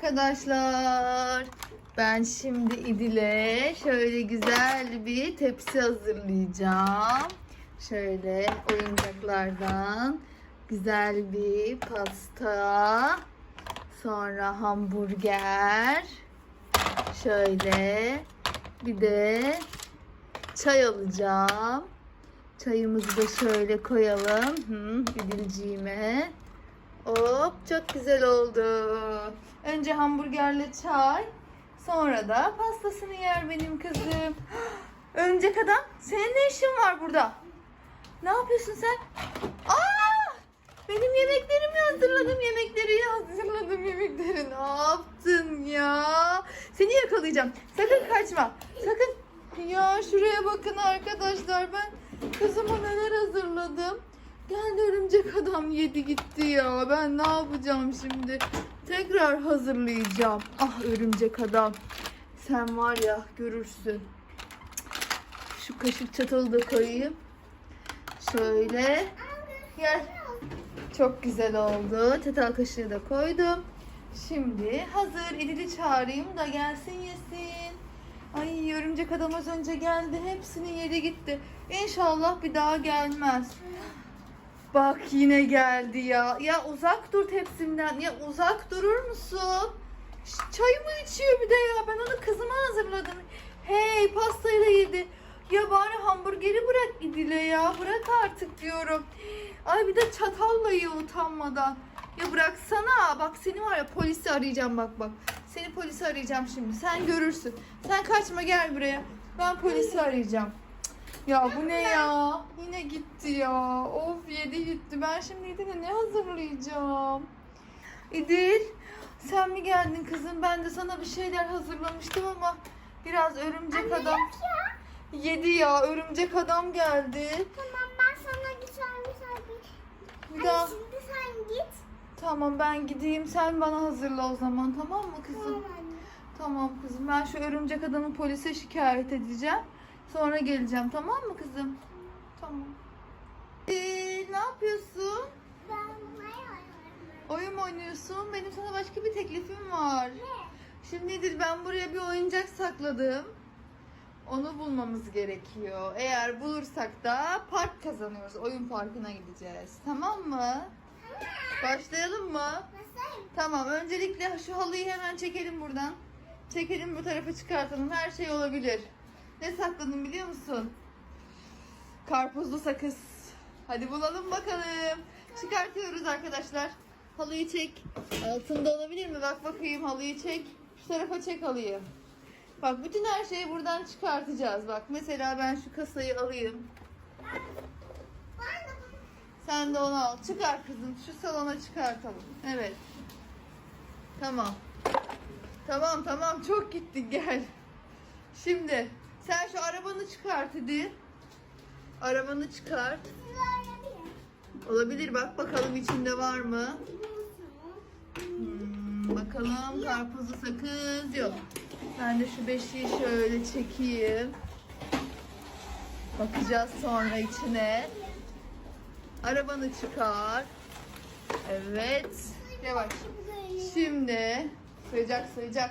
arkadaşlar. Ben şimdi İdil'e şöyle güzel bir tepsi hazırlayacağım. Şöyle oyuncaklardan güzel bir pasta. Sonra hamburger. Şöyle bir de çay alacağım. Çayımızı da şöyle koyalım. Hı, İdilciğime. Hop çok güzel oldu. Önce hamburgerle çay. Sonra da pastasını yer benim kızım. Örümcek adam senin ne işin var burada? Ne yapıyorsun sen? Aa! Benim yemeklerimi hazırladım. Yemekleri hazırladım. Yemekleri ne yaptın ya? Seni yakalayacağım. Sakın kaçma. Sakın. Ya şuraya bakın arkadaşlar. Ben kızıma neler hazırladım. Geldi örümcek adam yedi gitti ya. Ben ne yapacağım şimdi? Tekrar hazırlayacağım. Ah örümcek adam. Sen var ya görürsün. Şu kaşık çatalı da koyayım. Şöyle. Gel. Çok güzel oldu. Çatal kaşığı da koydum. Şimdi hazır. İdil'i çağırayım da gelsin yesin. Ay örümcek adam az önce geldi. Hepsini yedi gitti. İnşallah bir daha gelmez. Bak yine geldi ya. Ya uzak dur tepsimden. Ya uzak durur musun? Çayımı içiyor bir de ya. Ben onu kızıma hazırladım. Hey pastayı da yedi. Ya bari hamburgeri bırak İdil'e ya. Bırak artık diyorum. Ay bir de çatalla yiyor utanmadan. Ya bıraksana. Bak seni var ya polisi arayacağım bak bak. Seni polisi arayacağım şimdi. Sen görürsün. Sen kaçma gel buraya. Ben polisi arayacağım. Ya bu ne ya? Yine gitti ya. Of yedi gitti. Ben şimdi İdil'e ne hazırlayacağım? İdil sen mi geldin kızım? Ben de sana bir şeyler hazırlamıştım ama biraz örümcek adam yedi ya. Örümcek adam geldi. Tamam ben sana güzel güzel bir... Bir daha şimdi sen git. tamam ben gideyim. Sen bana hazırla o zaman tamam mı kızım? Tamam anne. Tamam kızım. Ben şu örümcek adamı polise şikayet edeceğim. Sonra geleceğim tamam mı kızım? Tamam. Ee, ne yapıyorsun? Ben? Oyun oynuyorsun? Benim sana başka bir teklifim var. Ne? Şimdidir ben buraya bir oyuncak sakladım. Onu bulmamız gerekiyor. Eğer bulursak da park kazanıyoruz. Oyun parkına gideceğiz. Tamam mı? Başlayalım mı? Nasıl? Tamam. Öncelikle şu halıyı hemen çekelim buradan. Çekelim bu tarafa çıkartalım. Her şey olabilir. Ne sakladım biliyor musun? Karpuzlu sakız. Hadi bulalım bakalım. Çıkartıyoruz arkadaşlar. Halıyı çek. Altında olabilir mi? Bak bakayım halıyı çek. Şu tarafa çek halıyı. Bak bütün her şeyi buradan çıkartacağız. Bak mesela ben şu kasayı alayım. Sen de onu al. Çıkar kızım. Şu salona çıkartalım. Evet. Tamam. Tamam tamam çok gittin gel. Şimdi sen şu arabanı çıkart hadi. Arabanı çıkart. Olabilir bak bakalım içinde var mı? Hmm, bakalım karpuzlu sakız yok. Ben de şu beşiği şöyle çekeyim. Bakacağız sonra içine. Arabanı çıkar. Evet. Yavaş. Şimdi sığacak sığacak.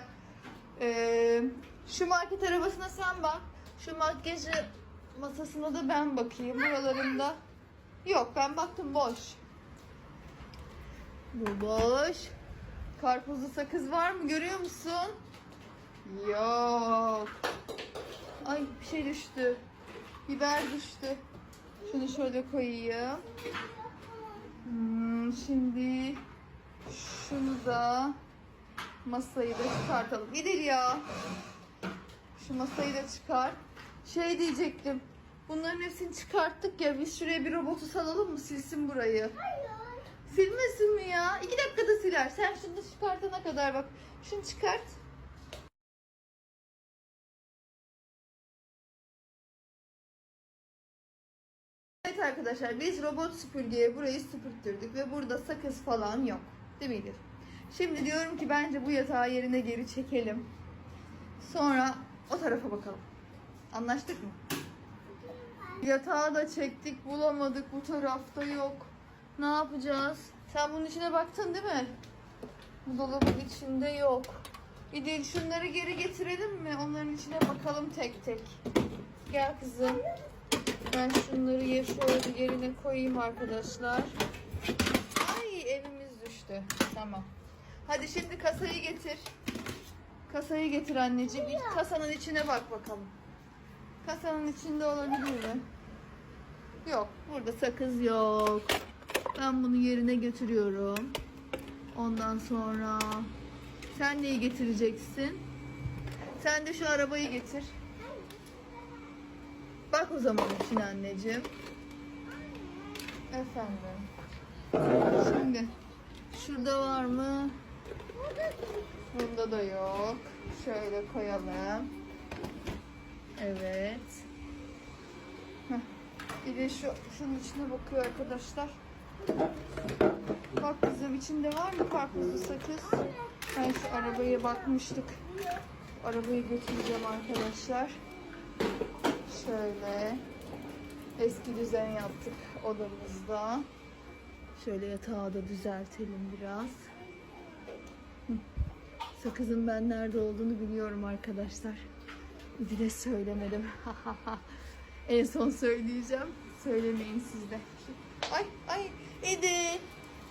Ee, şu market arabasına sen bak. Şu makyajı masasına da ben bakayım. Buralarında yok ben baktım boş. Bu boş. Karpuzlu sakız var mı görüyor musun? Yok. Ay bir şey düştü. Biber düştü. Şunu şöyle koyayım. Hmm, şimdi şunu da masayı da çıkartalım. Gidelim ya. Şu masayı da çıkar. Şey diyecektim. Bunların hepsini çıkarttık ya. Biz şuraya bir robotu salalım mı? Silsin burayı. Hayır. Silmesin mi ya? İki dakikada siler. Sen şunu çıkartana kadar bak. Şunu çıkart. Evet arkadaşlar biz robot süpürgeye burayı süpürttürdük ve burada sakız falan yok. Değil midir? Şimdi diyorum ki bence bu yatağı yerine geri çekelim. Sonra o tarafa bakalım. Anlaştık mı? Yatağı da çektik bulamadık bu tarafta yok. Ne yapacağız? Sen bunun içine baktın değil mi? Bu dolabın içinde yok. İdil şunları geri getirelim mi? Onların içine bakalım tek tek. Gel kızım. Ben şunları ye şöyle yerine koyayım arkadaşlar. Ay evimiz düştü. Tamam. Hadi şimdi kasayı getir. Kasayı getir anneciğim. İlk kasanın içine bak bakalım. Kasanın içinde olabilir mi? Yok. Burada sakız yok. Ben bunu yerine götürüyorum. Ondan sonra sen neyi getireceksin? Sen de şu arabayı getir. Bak o zaman içine anneciğim. Efendim. Şimdi şurada var mı? Bunda da yok. Şöyle koyalım. Evet. Heh. Bir de şu şunun içine bakıyor arkadaşlar. Bak kızım içinde var mı karpuzlu sakız? Ben şu arabaya bakmıştık. Arabayı götüreceğim arkadaşlar. Şöyle eski düzen yaptık odamızda. Şöyle yatağı da düzeltelim biraz. Sakızın ben nerede olduğunu biliyorum arkadaşlar. Bir de söylemedim. en son söyleyeceğim. Söylemeyin siz de. Ay ay Edi.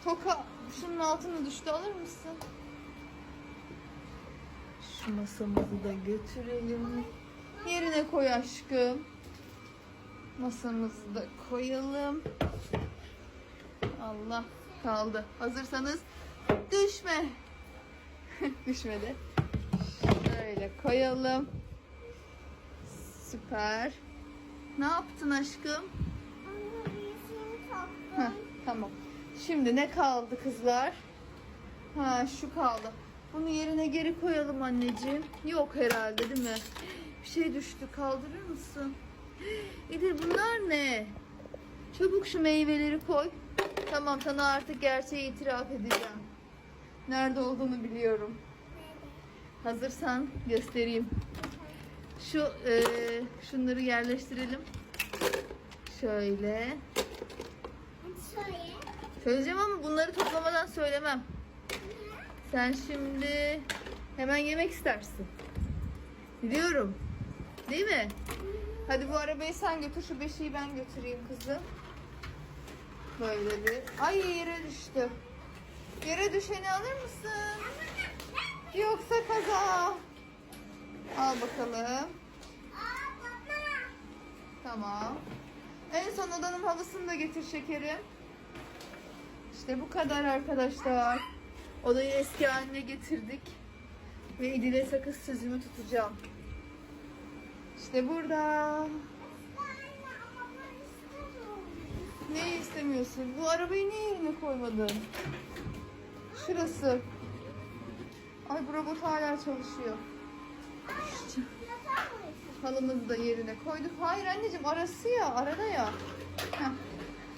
Toka şunun altına düştü alır mısın? Şu masamızı da götürelim. Yerine koy aşkım. Masamızı da koyalım. Allah kaldı. Hazırsanız düşme. Düşmedi. Şöyle koyalım. Süper. Ne yaptın aşkım? Heh, tamam. Şimdi ne kaldı kızlar? Ha şu kaldı. Bunu yerine geri koyalım anneciğim. Yok herhalde değil mi? Bir şey düştü. Kaldırır mısın? İdir bunlar ne? Çabuk şu meyveleri koy. Tamam sana artık gerçeği itiraf edeceğim. Nerede olduğunu biliyorum. Hazırsan göstereyim. Şu e, şunları yerleştirelim. Şöyle. Söyle. Söyleyeceğim ama bunları toplamadan söylemem. Sen şimdi hemen yemek istersin. Biliyorum. Değil mi? Hadi bu arabayı sen götür. Şu beşiği ben götüreyim kızım. Böyle bir. Ay yere düştü. Yere düşeni alır mısın? Yoksa kaza. Al bakalım. Tamam. En son odanın halısını da getir şekerim. İşte bu kadar arkadaşlar. Odayı eski haline getirdik. Ve İdil'e sakız sözümü tutacağım. İşte burada. Ne istemiyorsun? Bu arabayı niye yerine koymadın? Şurası. Ay bu robot hala çalışıyor. Halımızı da yerine koyduk. Hayır anneciğim arası ya arada ya. Heh.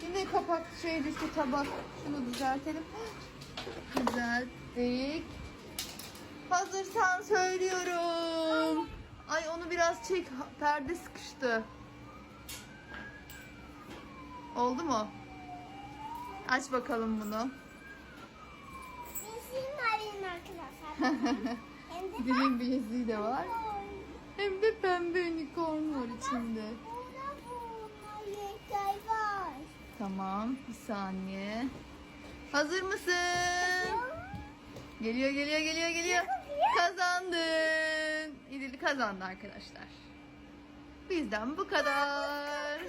Yine kapak şey düştü tabak. Şunu düzeltelim. Düzelttik. Hazırsan söylüyorum. Ay onu biraz çek. Perde sıkıştı. Oldu mu? Aç bakalım bunu. Bizim halin arkadaşlar. Hem de Dilin bileziği de var. Hem de pembe unicorn var içinde. Burada var. Tamam, bir saniye. Hazır mısın? Geliyor, geliyor, geliyor, geliyor. Kazandın. İdil kazandı arkadaşlar. Bizden bu kadar.